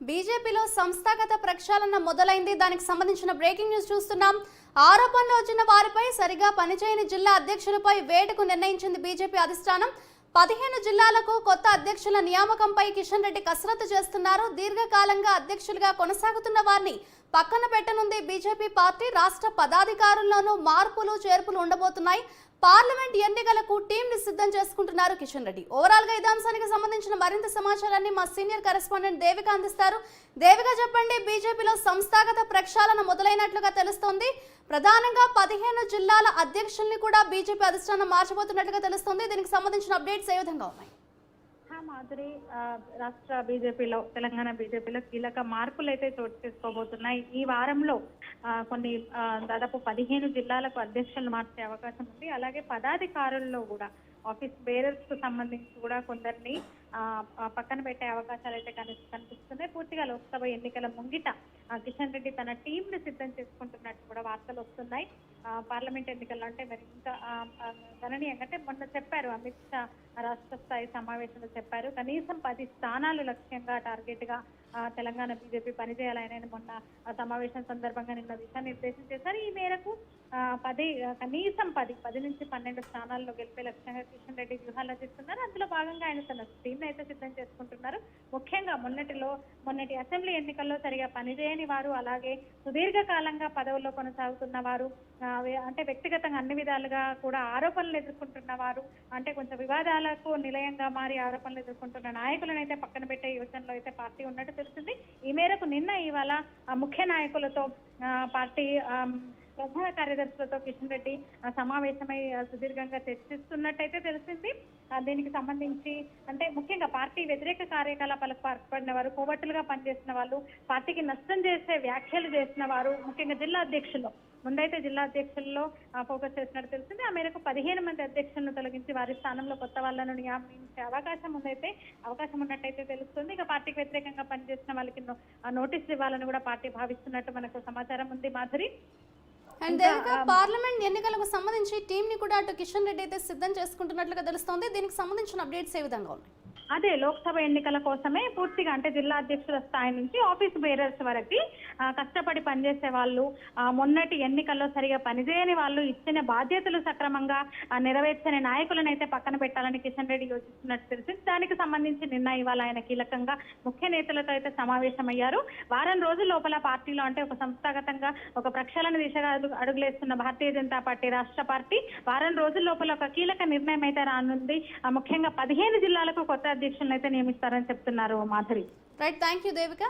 బీజేపీలో సంస్థాగత ప్రక్షాళన మొదలైంది. దానికి సంబంధించిన బ్రేకింగ్ న్యూస్ చూస్తున్నాం. ఆరోపణలు వచ్చిన వారిపై సరిగా పనిచేయని జిల్లా అధ్యక్షులపై వేటుకు నిర్ణయించింది బీజేపీ అధిష్టానం. పదిహేను జిల్లాలకు కొత్త అధ్యక్షుల నియామకంపై కిషన్ రెడ్డి కసరత్తు చేస్తున్నారు. దీర్ఘకాలంగా అధ్యక్షులుగా కొనసాగుతున్న వారిని పక్కన పెట్టనుంది బీజేపీ పార్టీ. రాష్ట్ర పదాధికారుల్లోనూ మార్పులు చేర్పులు ఉండబోతున్నాయి. పార్లమెంట్ ఎన్నికలకు టీం ని సిద్ధం చేసుకుంటున్నారు కిషన్ రెడ్డి. ఓవరాల్గా ఇదే అంశానికి సంబంధించిన మరింత సమాచారాన్ని మా సీనియర్ కరెస్పాండెంట్ దేవిక అందిస్తారు. దేవిక చెప్పండి బీజేపీలో సంస్థాగత ప్రక్షాళన మొదలైనట్లుగా తెలుస్తోంది. ప్రధానంగా పదిహేను జిల్లాల అధ్యక్షుల్ని కూడా బీజేపీ అధిష్టానం మార్చబోతున్నట్లుగా తెలుస్తోంది. దీనికి సంబంధించిన అప్డేట్స్ ఏ విధంగా ఉన్నాయి? మాధురి ఆ, రాష్ట్ర బీజేపీలో తెలంగాణ బీజేపీలో కీలక మార్పులు అయితే చోటు చేసుకోబోతున్నాయి. ఈ వారంలో ఆ, కొన్ని ఆ, దాదాపు పదిహేను జిల్లాలకు అధ్యక్షులు మార్చే అవకాశం ఉంది. అలాగే పదాధికారుల్లో కూడా ఆఫీస్ బేరర్స్కు సంబంధించి కూడా కొందరిని పక్కన పెట్టే అవకాశాలు అయితే కనిపిస్తున్నాయి. పూర్తిగా లోక్సభ ఎన్నికల ముంగిట కిషన్ రెడ్డి తన టీంను సిద్ధం చేసుకుంటున్నట్టు కూడా వార్తలు వస్తున్నాయి. పార్లమెంట్ ఎన్నికల్లో అంటే మరి ఇంకా గణనీయంగా అంటే మొన్న చెప్పారు అమిత్ షా రాష్ట్ర స్థాయి సమావేశంలో చెప్పారు. కనీసం పది స్థానాలు లక్ష్యంగా టార్గెట్గా తెలంగాణ బీజేపీ పనిచేయాలని మొన్న సమావేశం సందర్భంగా నిన్న దిశానిర్దేశం చేశారు. ఈ మేరకు పది కనీసం పది పది నుంచి పన్నెండు స్థానాల్లో గెలిపే లక్ష్యంగా కిషన్ రెడ్డి వ్యూహాలు రచిస్తున్నారు. అందులో భాగంగా ఆయన తన టీం అయితే సిద్ధం చేసుకుంటున్నారు. ముఖ్యంగా మొన్నటిలో మొన్నటి అసెంబ్లీ ఎన్నికల్లో సరిగా పనిచేయని వారు అలాగే సుదీర్ఘకాలంగా పదవుల్లో కొనసాగుతున్న వారు అంటే వ్యక్తిగతంగా అన్ని విధాలుగా కూడా ఆరోపణలు ఎదుర్కొంటున్న వారు అంటే కొంచెం వివాదాలకు నిలయంగా మారి ఆరోపణలు ఎదుర్కొంటున్న నాయకులను అయితే పక్కన పెట్టే యోచనలో అయితే పార్టీ ఉన్నట్టు తెలుస్తుంది. ఈ మేరకు నిన్న ఇవాళ ముఖ్య నాయకులతో ఆ, పార్టీ ప్రధాన కార్యదర్శులతో కిషన్ రెడ్డి సమావేశమై సుదీర్ఘంగా చర్చిస్తున్నట్టయితే తెలిసింది దీనికి సంబంధించి అంటే ముఖ్యంగా పార్టీ వ్యతిరేక కార్యకలాపాలకు పాల్పడిన వారు కోవట్టులుగా పనిచేసిన వాళ్ళు పార్టీకి నష్టం చేసే వ్యాఖ్యలు చేసిన వారు ముఖ్యంగా జిల్లా అధ్యక్షులు. ముందైతే జిల్లా అధ్యక్షుల్లో ఫోకస్ చేసినట్టు తెలిసింది ఆ మేరకు పదిహేను మంది అధ్యక్షులను తొలగించి వారి స్థానంలో కొత్త వాళ్ళను నియమించే అవకాశం ఉందైతే అవకాశం ఉన్నట్టయితే తెలుస్తుంది. ఇక పార్టీకి వ్యతిరేకంగా పనిచేసిన వాళ్ళకి నోటీసులు ఇవ్వాలని కూడా పార్టీ భావిస్తున్నట్టు మనకు సమాచారం ఉంది. మాధురి? అండ్ దేవిక పార్లమెంట్ ఎన్నికలకు సంబంధించి టీం ని కూడా అటు కిషన్ రెడ్డి అయితే సిద్ధం చేసుకుంటున్నట్లుగా తెలుస్తోంది. దీనికి సంబంధించిన అప్డేట్స్ ఏ విధంగా ఉన్నాయి? అదే లోక్సభ ఎన్నికల కోసమే పూర్తిగా అంటే జిల్లా అధ్యక్షుల స్థాయి నుంచి ఆఫీస్ బేరర్స్ వరకు కష్టపడి పనిచేసే వాళ్ళు మొన్నటి ఎన్నికల్లో సరిగా పనిచేయని వాళ్ళు ఇచ్చిన బాధ్యతలు సక్రమంగా నెరవేర్చని నాయకులను అయితే పక్కన పెట్టాలని కిషన్ రెడ్డి యోచిస్తున్నట్టు తెలిసింది దానికి సంబంధించి నిన్న ఇవాళ ఆయన కీలకంగా ముఖ్య నేతలతో అయితే సమావేశమయ్యారు. వారం రోజుల లోపల పార్టీలో అంటే ఒక సంస్థాగతంగా ఒక ప్రక్షాళన దిశగా అడుగులేస్తున్న భారతీయ జనతా పార్టీ రాష్ట్ర పార్టీ వారం రోజుల లోపల ఒక కీలక నిర్ణయం అయితే రానుంది. ఆ, ముఖ్యంగా పదిహేను జిల్లాలకు కొత్త అధ్యక్షులను అయితే నియమిస్తారని చెప్తున్నారు Madhuri right thank you Devika